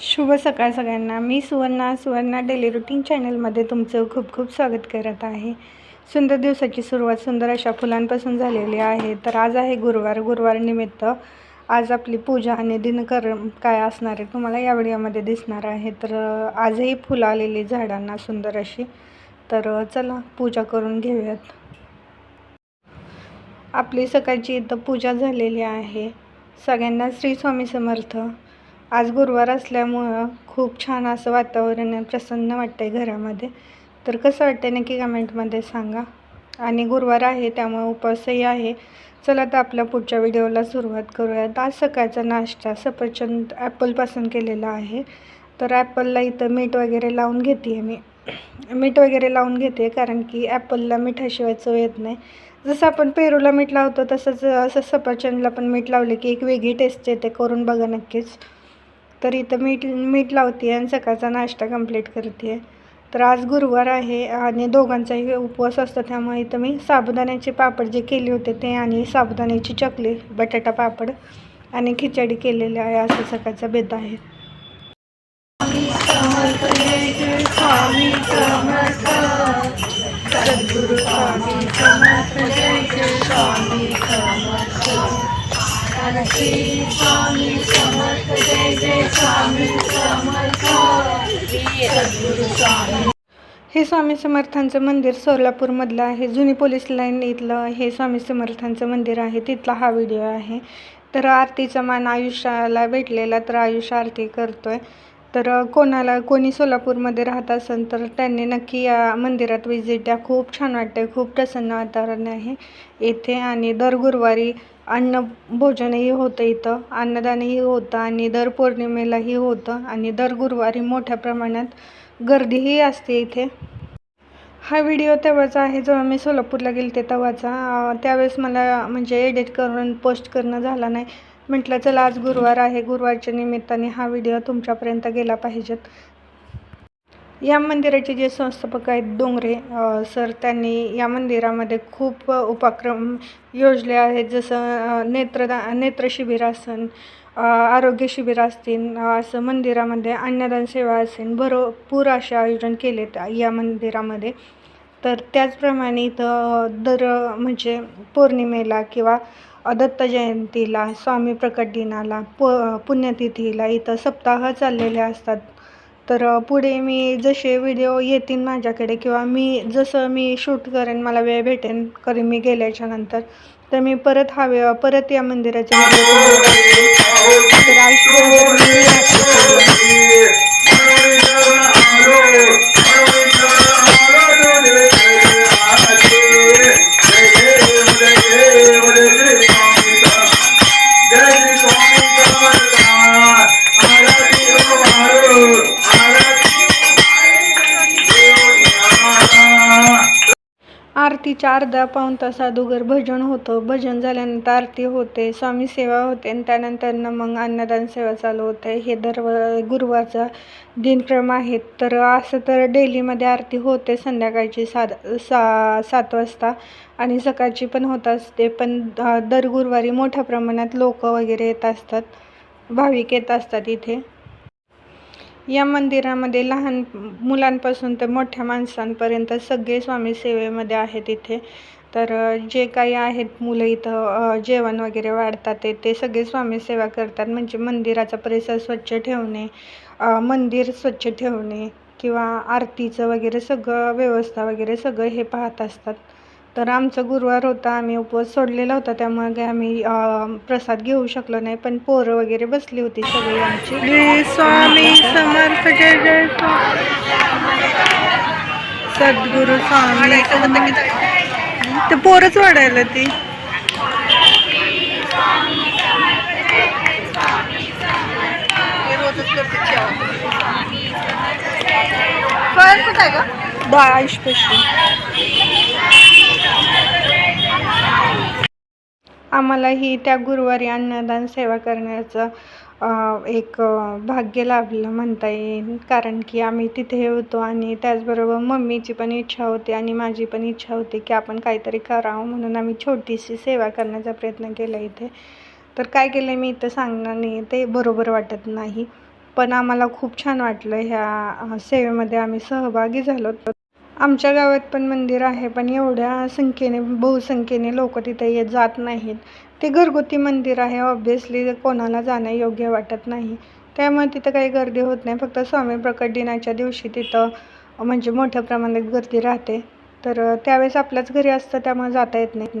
शुभ सकाळ सगळ्यांना. मी सुवर्णा सुवर्णा डेली रुटीन चॅनलमध्ये तुमचं खूप खूप स्वागत करत आहे. सुंदर दिवसाची सुरुवात सुंदर अशा फुलांपासून झालेली आहे. तर आज आहे गुरुवार. गुरुवार निमित्त आज आपली पूजा आणि दिनकर काय असणार आहे तुम्हाला या व्हिडिओमध्ये दिसणार आहे. तर आजही फुलं आलेली झाडांना सुंदर अशी. तर चला पूजा करून घेऊयात. आपली सकाळची इथं पूजा झालेली आहे. सगळ्यांना श्री स्वामी समर्थ. आज गुरुवार असल्यामुळं खूप छान असं वातावरण आहे प्रसन्न आहे घरामध्ये. तर कसं वाटतं नक्की कमेंटमध्ये सांगा. आणि गुरुवार आहे त्यामुळे उपवासही आहे. चला तर आपल्या पुढच्या व्हिडिओला सुरुवात करूयात. आज सकाळचा नाश्ता सफरचंद ॲपलपासून केलेला आहे. तर ॲपलला इथं मीठ वगैरे लावून घेते आहे मी. मीठ वगैरे लावून घेते कारण की ॲपलला मिठाशिवाय चव येत नाही. जसं आपण पेरूला मीठ लावतो तसंच असं सफरचंदला पण मीठ लावले की एक वेगळी टेस्ट येते. करून बघा नक्कीच. तर इथं मीठ मीठ लावते आणि सकाळचा नाश्ता कंप्लीट करते तर आज गुरुवार आहे आणि दोघांचाही उपवास असतो त्यामुळे इथं मी साबुदाण्याचे पापड जे केले होते ते आणि साबुदाण्याची चकली बटाटा पापड आणि खिचडी केलेली आहे. असं सकाळचा बेद आहे. सद्गुरु स्वामी हे स्वामी समर्थांचं मंदिर सोलापूरमधलं आहे. जुनी पोलीस लाईन इथलं हे स्वामी समर्थांचं मंदिर आहे. तिथला हा व्हिडिओ आहे. तर आरतीचा मान आयुष्याला भेटलेला तर आयुष्य आरती करतोय. तर कोणाला कोणी सोलापूरमध्ये राहत असेल तर त्यांनी नक्की या मंदिरात व्हिजिट द्या. खूप छान वाटते खूप प्रसन्न वातावरण आहे येथे आणि दर गुरुवारी अन्न भोजनही होतं इथं. अन्नदानही होतं आणि दर पौर्णिमेलाही होतं आणि दर गुरुवारी मोठ्या प्रमाणात गर्दीही असते इथे. हा व्हिडिओ तेव्हाचा आहे जेव्हा मी सोलापूरला गेलते तेव्हाचा. त्यावेळेस मला म्हणजे एडिट करून पोस्ट करणं झाला नाही. म्हटलं चला आज गुरुवार आहे. गुरुवारच्या निमित्ताने हा व्हिडिओ तुमच्यापर्यंत गेला पाहिजेत या मंदिराचे जे संस्थापक आहेत डोंगरे सर त्यांनी या मंदिरामध्ये खूप उपक्रम योजले आहेत. जसं नेत्रदा नेत्र शिबिर आरोग्य शिबिर असतील असं मंदिरामध्ये अन्नदान सेवा असेल भरपूर असे आयोजन केलेत या मंदिरामध्ये. तर त्याचप्रमाणे इथं दर म्हणजे पौर्णिमेला किंवा दत्त जयंतीला स्वामी प्रकट दिनाला प पुण्यतिथीला इथं सप्ताह चाललेले असतात. तर पुढे मी जसे व्हिडिओ येतील माझ्याकडे किंवा मी जसं मी शूट करेन मला वेळ भेटेन करेन मी गेल्याच्यानंतर तर मी परत हा वे परत या मंदिराच्या तर आरतीच्या अर्धा पाऊण तास अगोदर भजन होतं. भजन झाल्यानंतर आरती होते स्वामी सेवा होते आणि त्यानंतर मग अन्नदान सेवा चालू होते. हे दर गुरुवारचा दिनक्रम आहे. तर असं तर डेलीमध्ये आरती होते संध्याकाळची सात सा सात वाजता आणि सकाळची पण होत असते. पण दर गुरुवारी मोठ्या प्रमाणात लोक वगैरे येत असतात. भाविक येत असतात इथे. या मंदिरामध्ये लहान मुलांपासून तर मोठ्या माणसांपर्यंत सगळे स्वामी सेवेमध्ये आहेत इथे. तर जे काही आहेत मुलं इथं जेवण वगैरे वाढतात ते ते सगळे स्वामी सेवा करतात. म्हणजे मंदिराचा परिसर स्वच्छ ठेवणे मंदिर स्वच्छ ठेवणे किंवा आरतीचं वगैरे सगळं व्यवस्था वगैरे सगळं हे पाहत असतात. तर आमचा गुरुवार होता आम्ही उपवास सोडलेला होता त्यामुळे आम्ही प्रसाद घेऊ शकलो नाही पण पोरं वगैरे बसली होती सगळी आमची. स्वामी समर्थ जय जय सद्गुरु स्वामी. ते पोरच वाढायला ती. आयुषपेशी आम्हालाही त्या गुरुवारी अन्नदान सेवा करण्याचं एक भाग्य लाभलं म्हणता येईल. कारण की आम्ही तिथे होतो आणि त्याचबरोबर मम्मीची पण इच्छा होती आणि माझी पण इच्छा होती की आपण काहीतरी करावं म्हणून आम्ही छोटीशी सेवा करण्याचा प्रयत्न केला इथे. तर काय केलं मी इथं सांगणार नाही ते बरोबर वाटत नाही. पण आम्हाला खूप छान वाटलं ह्या सेवेमध्ये आम्ही सहभागी झालो. आमच्या गावात पण मंदिर आहे पण एवढ्या संख्येने बहुसंख्येने लोक तिथे येत जात नाहीत. ते घरगुती मंदिर आहे ऑब्व्हियसली कोणाला जाणं योग्य वाटत नाही. त्यामुळे तिथं काही गर्दी होत नाही फक्त स्वामी प्रकट दिनाच्या दिवशी तिथं म्हणजे मोठ्या प्रमाणात गर्दी राहते. तर त्यावेळेस आपल्याच घरी असतं त्यामुळे जाता येत नाही.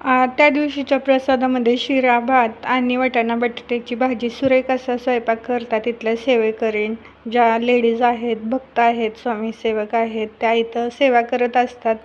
त्या दिवशीच्या प्रसादामध्ये शिरा भात आणि वाटाणा बटाट्याची भाजी सुरेख असा स्वयंपाक करतात इथल्या सेवेकरीण ज्या लेडीज आहेत भक्त आहेत स्वामी सेवक आहेत त्या इथं सेवा करत असतात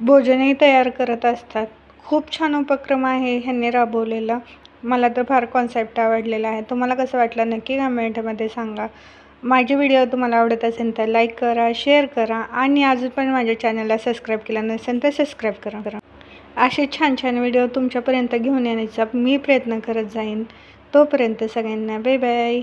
भोजनही तयार करत असतात. खूप छान उपक्रम आहे ह्यांनी राबवलेला. मला तर फार कॉन्सेप्ट आवडलेला आहे. तुम्हाला कसं वाटलं नक्की कमेंटमध्ये सांगा. माझे व्हिडिओ तुम्हाला आवडत असेल तर लाईक करा शेअर करा आणि अजून पण माझ्या चॅनलला सबस्क्राईब केला नसेल तर सबस्क्राईब करा करा. असे छान छान व्हिडिओ तुमच्यापर्यंत घेऊन येण्याचा मी प्रयत्न करत जाईन. तोपर्यंत सगळ्यांना बाय बाय.